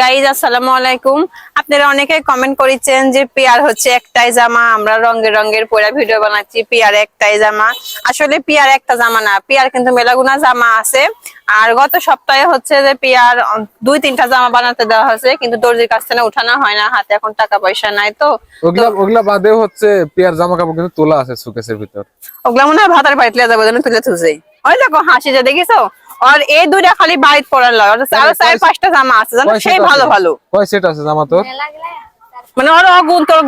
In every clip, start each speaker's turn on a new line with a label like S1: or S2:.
S1: Guys আসসালামু আলাইকুম। আপনারা অনেকে কমেন্ট করেছেন যে পিয়ার হচ্ছে একটাই জামা আমরা রঙের রঙের পরে ভিডিও বানাচ্ছি পিয়ার একটাই জামা। আসলে পিয়ার একটা জামা না পিয়ার কিন্তু মেলাগুনা জামা আছে। আর গত সপ্তাহে হচ্ছে যে পিয়ার দুই তিনটা জামা বানাতে দেওয়া হয়েছে কিন্তু দর্জির কাছ থেকে উঠানো হয় না হাতে এখন টাকা পয়সা নাই তো।
S2: ওগুলা ওগুলা বাদেও হচ্ছে পিয়ার জামা কাপড় কিন্তু তোলা আছে সুকেসের ভিতর।
S1: ওগুলা মনে হয় ভাতার বাড়িতে যাব তুলে থুছে ওই দেখো হাসি যে দেখিছো? আর এই দুইটা খালি লয় আর চার পাঁচটা জামা আছে জানো? সেই ভালো ভালো।
S2: কয় সেট আছে জামা তোর?
S1: মানে অগুণ তোর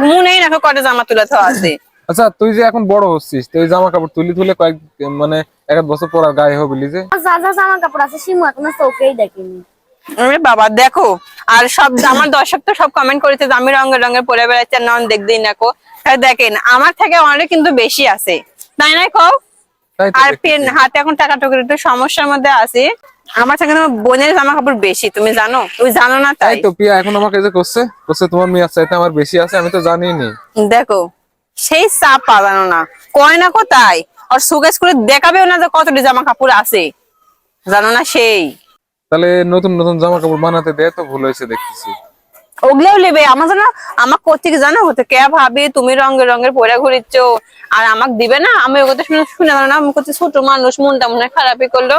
S1: না জামা তুলে আছে।
S2: আচ্ছা তুই যে এখন বড় হচ্ছিস তুই জামা কাপড় তুলি তুলে কয়েক মানে এক বছর পর গায়ে হবি যে
S3: যা যা জামা কাপড় আছে এখনও চোখেই দেখেনি।
S1: আরে বাবা দেখো আর সব আমার দর্শক তো সব কমেন্ট করেছে যে আমি রঙের রঙের পরে বেড়াচ্ছি নন দেখদিন দেখো তাই দেখেন আমার থেকে অনেক কিন্তু বেশি আছে। তাই না কও? আর পেন হাতে এখন টাকা টুকুর একটু সমস্যার মধ্যে আছি। আমার থেকে বোনের জামা কাপড় বেশি তুমি জানো? তুমি জানো না
S2: তাই। তো পিয়া এখন আমাকে যে করছে করছে তোমার মেয়ার চাইতে আমার বেশি আছে আমি তো জানি নি
S1: দেখো সেই চাপ পালানো না। কয় না কোথায়? আর সুগেস করে দেখাবেও না যে কতটি জামা কাপড় আছে। জানো না সেই।
S2: তাহলে নতুন নতুন জামা কাপড় বানাতে দেয় তো ভুল হয়েছে দেখতেছি।
S1: ওগুলোও নেবে। আমার জানো আমার কোথেকে জানো হতে কে ভাবি তুমি রঙের রঙের পরে ঘুরিচ্ছ আর আমাকে দিবে না? আমি ওর কথা শুনে শুনে না আমি করছি ছোট মানুষ মনটা মনে খারাপই করল।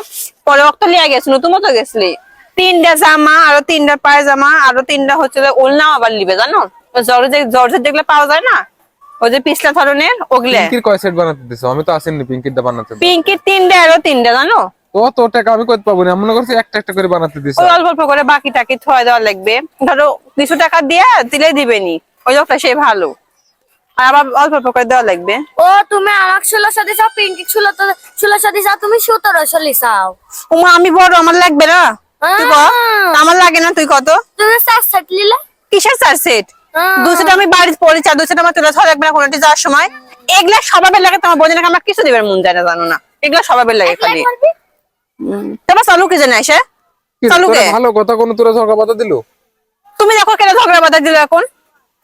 S1: পরে রক্ত লিয়ে গেছিল তুমি তো গেছিলি। তিনটা জামা আরও তিনটা পায়জামা আরও তিনটা হচ্ছে ওলনাও আবার নিবে জানো? জর্জের জর্জের যেগুলো পাওয়া যায় না? ওই যে পিছলা ধরনের ওগুলো।
S2: পিঙ্কির কয় সেট বানাতে দিছো? আমি তো আসেননি পিঙ্কিরটা বানাতে।
S1: পিঙ্কির তিনটা আরও তিনটা জানো?
S2: তো তো টাকা আমি করতে পাবো না। মনে করছি একটা একটা করে বানাতে দিছো।
S1: অল্প অল্প করে বাকি টাকি থয় দেওয়া লাগবে। ধরো কিছু টাকা দিয়ে দিলে দিবেনি। ওই লোকটা সে ভালো। আর আবার অল্প অল্প করে দেওয়া লাগবে।
S3: ও তুমি আমাকে ষোলোশো দিছাও পিঙ্কি ষোলো ষোলোশো দিছাও তুমি সতেরোশো লিছাও
S1: উমা আমি বড় আমার লাগবে না? তুই বল। আমার লাগে না তুই কত?
S3: তুমি চার সেট নিলে।
S1: কিসের চার সেট?
S3: আহ।
S1: দু সেট আমি বাড়িতে পড়ি চার আমার তুলে ধরে লাগবে না কোনোটি যাওয়ার সময়। এগুলা স্বভাবের লাগে তোমার বোঝে না আমার কিছু দিবের মন যায় না জানো না। এগুলা স্বভাবের লাগে খালি? তোমার চালু কি জানে চালু কে?
S2: ভালো কথা কোনো তোরা ঝগড়া বাধা দিল?
S1: তুমি দেখো কেন ঝগড়া বাধা দিল এখন?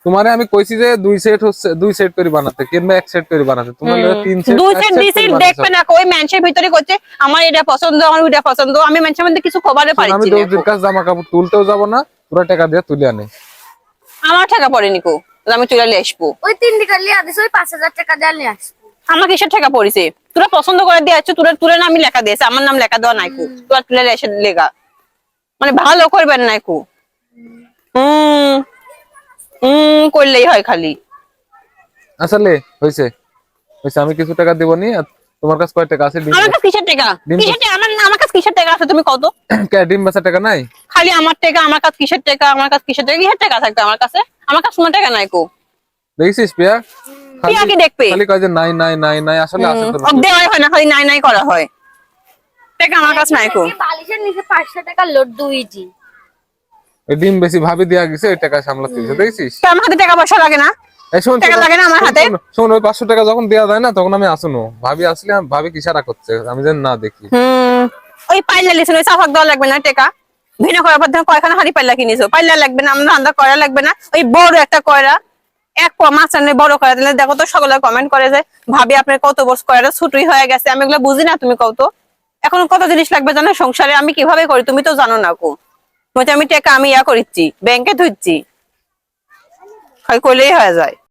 S2: তোমারে আমি কইছি যে দুই সেট হচ্ছে দুই সেট করে বানাতে কিংবা এক সেট করে বানাতে। তোমার তিন সেট
S1: দুই সেট দুই সেট দেখবে না ওই ভিতরে করছে আমার এটা পছন্দ আমার ওইটা পছন্দ। আমি মধ্যে কিছু খবরে
S2: আমি দর্জির কাছে জামা কাপড় তুলতেও যাব না তোরা টাকা দিয়ে তুলে আনে।
S1: আমার টাকা পড়েনি কো আমি তুলে আসব।
S3: ওই তিন দিকে লিয়া দিছ ওই পাঁচ হাজার টাকা দিয়ে নিয়ে আসব।
S1: আমার কিসের টাকা পড়েছে? তোরা পছন্দ করে দিয়ে আসছো তোরা তুলে না আমি লেখা দিয়েছে আমার নাম লেখা দেওয়া নাই কো। তোরা তুলে এসে লেখা মানে ভালো করবেন নাই কো। হম হম করলেই হয় খালি।
S2: আসলে হয়েছে হয়েছে আমি কিছু টাকা দিব নি আর তোমার কাছে কয় টাকা আছে? ডিম
S1: আমার কাছে কিসের টাকা?
S2: ডিম
S1: কিসের টাকা? আমার আমার কাছে কিসের টাকা আছে? তুমি কত?
S2: কে, ডিম বেচা টাকা নাই?
S1: খালি আমার টাকা আমার কাছে কিসের টাকা আমার কাছে কিসের টাকা? কিসের টাকা থাকবে আমার কাছে? আমার কাছে তোমার টাকা নাই কো।
S2: দেখছিস পিয়া খালি-
S1: পিয়া কি দেখবে?
S2: খালি যে নাই নাই নাই নাই আসলে
S1: ও হয় না খালি নাই নাই করা হয়। টাকা আমার কাছে নাই কো
S3: বালিশের নিচে পাঁচশো টাকা লোড দুইটি
S2: ওই ডিম বেশি ভাবি দেয়া গেছে টাকা সামলাতে দেখছিস?
S1: তো আমার হাতে টাকা পয়সা লাগে না?
S2: এই
S1: টাকা লাগে না আমার হাতে?
S2: শোন, শোন ওই পাঁচশো টাকা যখন যায় না তখন আমি আসুনো। ভাবি আসলে ভাবি কিসারা করছে আমি যেন না দেখি।
S1: হুম। ওই পাইলা লিখছেন ওই চাফাক দেওয়া লাগবে না টাকা। ভিন্ন করার পর কয়খানা হাড়ি পাইলা কিনেছো? পাইলা লাগবে না আমরা রান্না করা লাগবে না। ওই বড় একটা কয়রা এক মাছ আনলে বড় করে দিলে দেখো তো সকলে কমেন্ট করে যে, ভাবি, আপনার কত বছর করে ছুটুই হয়ে গেছে? আমি এগুলো বুঝি না, তুমি কত এখন কত জিনিস লাগবে জানো? সংসারে আমি কীভাবে করি তুমি তো জানো না কো বলছে, আমি টাকা, আমি ইয়া করিচ্ছি ব্যাংকে ধুচ্ছি করলেই হয়ে যায়।